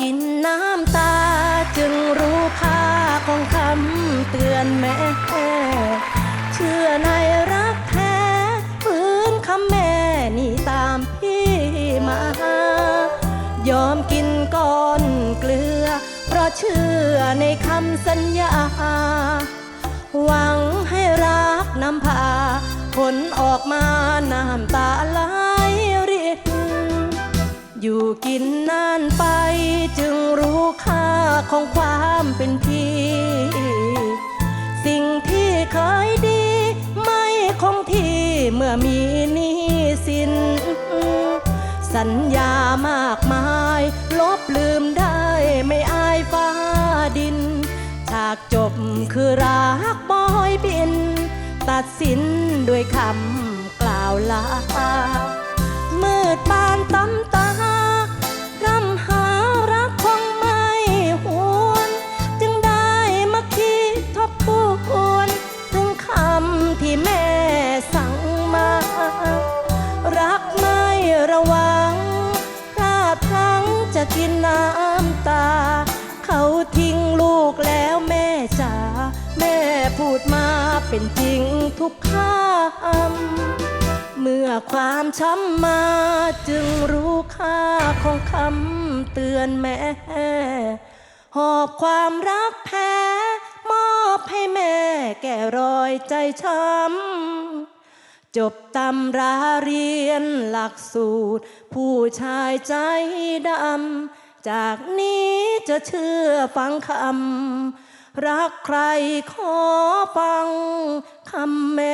กินน้ำตา จึงรู้ค่าของคำเตือนแม่ เชื่อในรักแท้ฟื้นคำแม่นี่ตามพี่มา ยอมกินก้อนเกลือ เพราะเชื่อในคำสัญญา หวังให้รักนำพา ผลออกมาน้ำตาไหลรินอยู่กินนานไป ของความเป็นพี่ สิ่งที่เคยดี ไม่คงที่เมื่อมีหนี้สิน สัญญามากมาย ลบลืมได้ไม่อายฟ้าดิน ฉากจบคือรักบอยบิน ตัดสินด้วยคำกล่าวลามืดปานตำ ระวังพลาดพลั้งจะกินน้ำตา เขาทิ้งลูกแล้วแม่จ๋าแม่พูดมาเป็นจริงทุกคำเมื่อความช้ำมาจึงรู้ค่าของคำเตือนแม่ หอบความรักแพ้ มอบให้แม่แก่รอยใจช้ำ จบตำราเรียนหลักสูตร ผู้ชายใจดำ จากนี้จะเชื่อฟังคำ รักใครขอฟังคำแม่